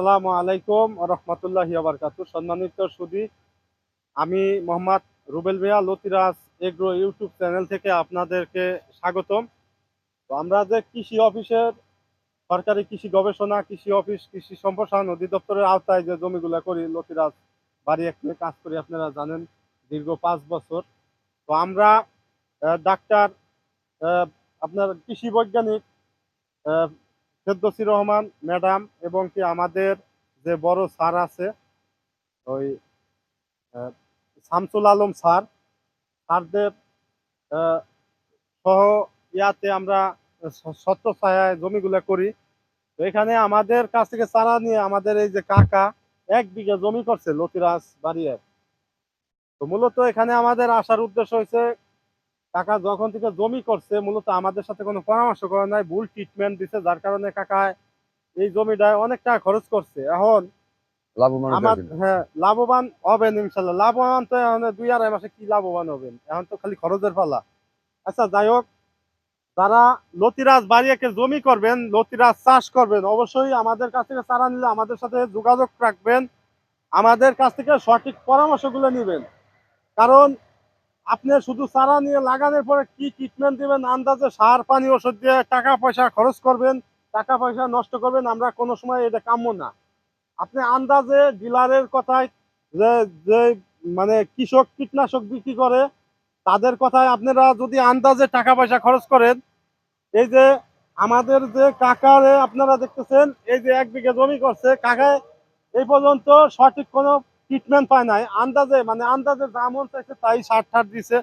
আসসালামু আলাইকুম রহমতুল্লাহি আবরকাতু সম্মানিত সুদী, আমি Mohammad Rubel Mia, Latiraj agro YouTube channel থেকে আপনাদেরকে স্বাগতম। তো আমরা যে কৃষি অফিসের সরকারি কৃষি গবেষণা, কৃষি অফিস, কৃষি সম্প্রসারণ অধিদপ্তরের আওতায় যে জমিগুলো করি, লতিরাজ বাড়ি একটি কাজ করি, আপনারা জানেন, দীর্ঘ পাঁচ বছর। তো আমরা ডাক্তার আপনার কৃষি বৈজ্ঞানিক ফেরদৌসি রহমান, ম্যাডাম এবং কি আমাদের যে বড় স্যার আছে, ওই শামসুল আলম স্যার, স্যারদের সহ ইয়াতে আমরা সত্য ছায়ায় জমিগুলো করি। তো এখানে আমাদের কাছ থেকে চারা নিয়ে আমাদের এই যে কাকা এক বিঘা জমি করছে লতিরাজ বাড়িয়ে তো মূলত এখানে আমাদের আসার উদ্দেশ্য হয়েছে কাকা যখন থেকে জমি করছে মূলত আমাদের সাথে কোনো পরামর্শ করে নাই ভুল ট্রিটমেন্ট দিছে যার কারণে কাকা এই জমিটায় অনেক টাকা খরচ করছে। এখন। হ্যাঁ লাভবান হবেন ইনশাল্লাহ। লাভবান তো দুই আড়াই মাসে কি লাভবান হবেন? এখন তো খালি খরচের পালা। আচ্ছা যাই হোক যারা লতিরাজ বাড়িয়াকে জমি করবেন লতিরাজ চাষ করবেন অবশ্যই আমাদের কাছ থেকে চারা নিলে আমাদের সাথে যোগাযোগ রাখবেন। আমাদের কাছ থেকে সঠিক পরামর্শগুলো নেবেন। কারণ আপনি শুধু চারা নিয়ে লাগানোর পরে কি ট্রিটমেন্ট দিবেন? আন্দাজে সার, পানি, ওষুধ দিয়ে টাকা পয়সা খরচ করবেন, টাকা পয়সা নষ্ট করবেন, আমরা কোনো সময় এটা কাম্য না। আপনি আন্দাজে ডিলারের কথায় যে যে মানে কৃষক কীটনাশক বিক্রি করে, তাদের কথায় আপনারা যদি আন্দাজে টাকা পয়সা খরচ করেন, এই যে আমাদের যে কাকারে আপনারা দেখতেছেন, এই যে এক বিঘা জমি করছে, কাকায় এই পর্যন্ত সঠিক কোনো ট্রিটমেন্ট পায় নাই। আন্দাজে মানে আন্দাজে মন চাইছে তাই সার ঠার দিছে,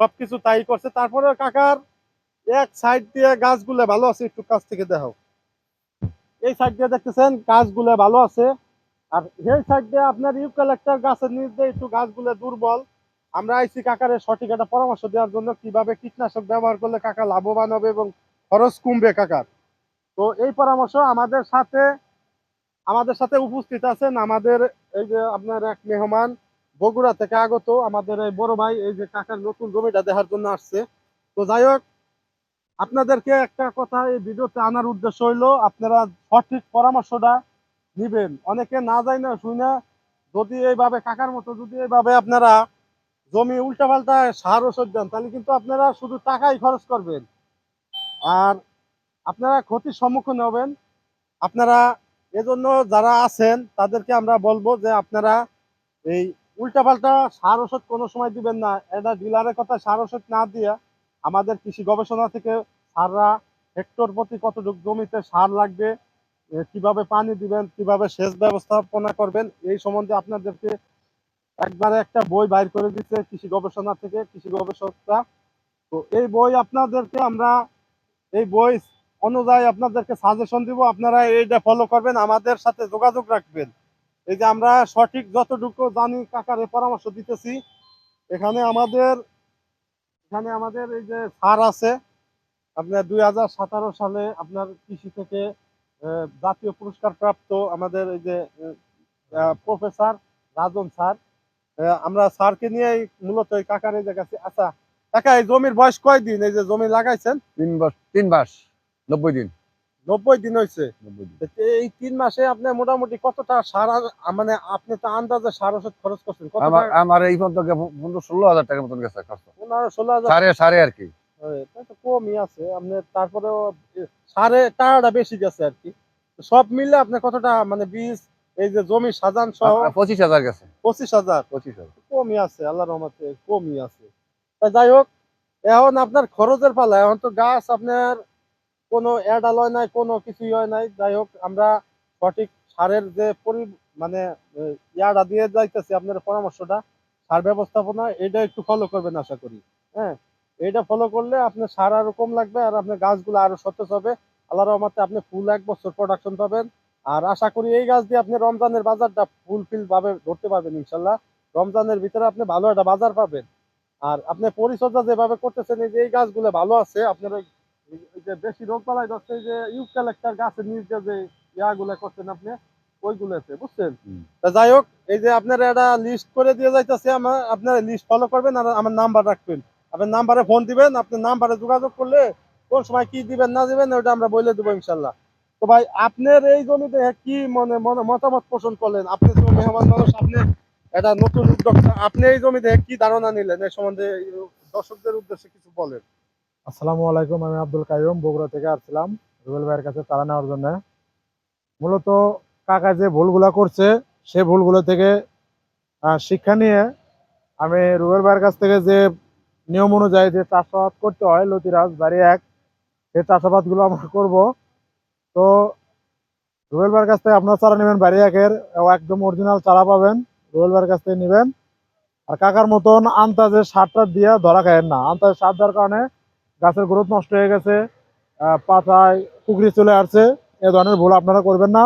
সবকিছু তাই করছে। তারপরে কাকার এক সাইড দিয়ে গাছগুলো ভালো আছে, একটু কাছ থেকে দেখো এই সাইড দিয়ে দেখতেছেন, গাছগুলো ভালো আছে। আর এই সাইড দিয়ে আপনার ইউক্যালেক্টার গাছের নিচ দিয়ে একটু গাছগুলো দুর্বল। আমরা আইসি কাকারে সঠিক একটা পরামর্শ দেওয়ার জন্য কীভাবে কীটনাশক ব্যবহার করলে কাকা লাভবান হবে এবং খরচ কমবে কাকার। তো এই পরামর্শ আমাদের সাথে আমাদের সাথে উপস্থিত আছেন আমাদের এই যে আপনার এক মেহমান বগুড়া থেকে আগত আমাদের এই বড় ভাই, এই যে কাকার নতুন জমিটা দেখার জন্য আসছে। তো যাই হোক, আপনাদেরকে একটা কথা এই ভিডিওতে আনার উদ্দেশ্য হইল, আপনারা সঠিক পরামর্শটা নিবেন। অনেকে না যায় না শুই না যদি এইভাবে, কাকার মতো যদি এইভাবে আপনারা জমি উল্টাপাল্টা সার ওষুধ দেন, তাহলে কিন্তু আপনারা শুধু টাকাই খরচ করবেন। আর আপনারা ক্ষতির সম্মুখীন হবেন। আপনারা এজন্য যারা আছেন, তাদেরকে আমরা বলব যে আপনারা এই উল্টাপাল্টা সার ওষুধ কোনো সময় দিবেন না। এটা ডিলারের কথা, সার ওষুধ না দিয়ে আমাদের কৃষি গবেষণা থেকে সাররা হেক্টর প্রতি কতটুকু জমিতে সার লাগবে কীভাবে পানি দিবেন, কীভাবে সেচ ব্যবস্থাপনা করবেন, এই সম্বন্ধে আপনাদেরকে একবারে একটা বই বাইর করে দিচ্ছে কৃষি গবেষণা থেকে, কৃষি গবেষকরা। তো এই বই আপনাদেরকে আমরা, এই বই অনুযায়ী আপনাদেরকে সাজেশন দিব, আপনারা এইটা ফলো করবেন, আমাদের সাথে যোগাযোগ রাখবেন। এই যে আমরা সঠিক যতটুকু জানি কাকারে পরামর্শ দিতেছি, এখানে আমাদের এখানে আমাদের এই যে সার আছে, আপনার দুই হাজার সতেরো সালে আপনার কৃষি থেকে জাতীয় পুরস্কার প্রাপ্ত আমাদের এই যে প্রফেসর রাজন স্যার। আমরা স্যারকে নিয়ে মূলত কাকার এই জায়গা আচ্ছা কাকা, এই জমির বয়স কয় দিন এই যে জমি লাগাইছেন? তিন মাস তিন মাস। নব্বই দিন। নব্বই দিন হয়েছে এই তিন মাসে আপনি মোটামুটি কতটা সার মানে আপনি তো আন্দাজে সার ওষুধ খরচ করছেন কত আমার এই পর্যন্ত গে- পনেরো ষোলো হাজার টাকার মতন গেছে খরচ। পনেরো ষোলো হাজার সাড়ে সাড়ে আর কি। তো কমই আছে। আপনি তারপরেও এ, সারে টাকাটা বেশি গেছে আর কি। সব মিলে আপনি কতটা মানে বীজ এই যে জমি সাজান সহ পঁচিশ হাজার গেছে। পঁচিশ হাজার। পঁচিশ হাজার। কমই আছে আল্লাহ রহমতে কমই আছে। তা যাই হোক এখন আপনার খরচের পালা এখন তো গাছ আপনার কোনো অ্যাডাল হয় নাই, কোনো কিছুই হয় নাই। যাই হোক, আমরা সঠিক সারের যে পরি মানে ইয়াটা দিয়ে যাইতেছি আপনার পরামর্শটা, সার ব্যবস্থাপনা, এটা একটু ফলো করবেন আশা করি। হ্যাঁ এটা ফলো করলে আপনার সার আরও কম লাগবে আর আপনার গাছগুলো আরও সতেজ হবে। আল্লাহ রহমতে আপনি ফুল এক বছর প্রোডাকশন পাবেন। আর আশা করি এই গাছ দিয়ে আপনি রমজানের বাজারটা ফুলফিল ভাবে ধরতে পারবেন ইনশাল্লাহ। রমজানের ভিতরে আপনি ভালো একটা বাজার পাবেন। আর আপনি পরিচর্যা যেভাবে করতেছেন, এই যে এই গাছগুলো ভালো আছে, আপনার যে বেশি রোগ বালাই ধরছে যে ইউক্যালেক্টার গাছের নিচ যে ইয়াগুলো করছেন আপনি ওইগুলোতে বুঝছেন? যাই হোক এই যে আপনার একটা লিস্ট করে দিয়ে যাইতেছে আমার আপনার লিস্ট ফলো করবেন আর আমার নাম্বার রাখবেন। আপনার নাম্বারে ফোন দিবেন আপনার নাম্বারে যোগাযোগ করলে কোন সময় কি দিবেন না দিবেন ওটা আমরা বলে দেবো ইনশাল্লাহ। তো ভাই আপনার এই জমিতে কি মনে মনে মতামত পোষণ করলেন? আপনি তো মেহমান মানুষ আপনি এটা নতুন উদ্যোক্তা আপনি এই জমিতে কি ধারণা নিলেন? এই সম্বন্ধে দর্শকদের উদ্দেশ্যে কিছু বলেন। আসসালামু আলাইকুম, আমি আব্দুল কাইম বগুড়া থেকে আসছিলাম রুবেল ভাইয়ের কাছে চারা নেওয়ার জন্য। মূলত কাকা যে ভুলগুলা করছে, সে ভুলগুলো থেকে শিক্ষা নিয়ে আমি রুবেল ভাইয়ের কাছ থেকে যে নিয়ম অনুযায়ী যে চাষাবাদ করতে হয়, লতিরাজ বাড়ি এক সেই চাষাবাদগুলো আমরা করব। তো রুবেল ভাইয়ের কাছ থেকে আপনার চারা নেবেন, বাড়ি একের একদম অরিজিনাল চারা পাবেন, রুবেল ভাইয়ের কাছ থেকে নেবেন। আর কাকার মতন আন্তাজে সারটা দিয়ে ধরা খায়েন না। আন্তাজে সার দেওয়ার কারণে গাছের গ্রোথ নষ্ট হয়ে গেছে পাতায় কুকরি চলে আসছে, এ ধরনের ভুল আপনারা করবেন না।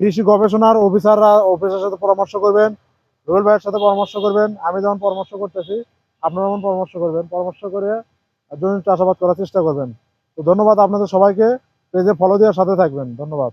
কৃষি গবেষণার অফিসাররা অফিসের সাথে পরামর্শ করবেন, রুবেল ভাইয়ের সাথে পরামর্শ করবেন, আমি যেমন পরামর্শ করতেছি আপনারা যেমন পরামর্শ করবেন। পরামর্শ করে জমি চাষাবাদ করার চেষ্টা করবেন। তো ধন্যবাদ আপনাদের সবাইকে, পেজে ফলো দেওয়ার সাথে থাকবেন। ধন্যবাদ।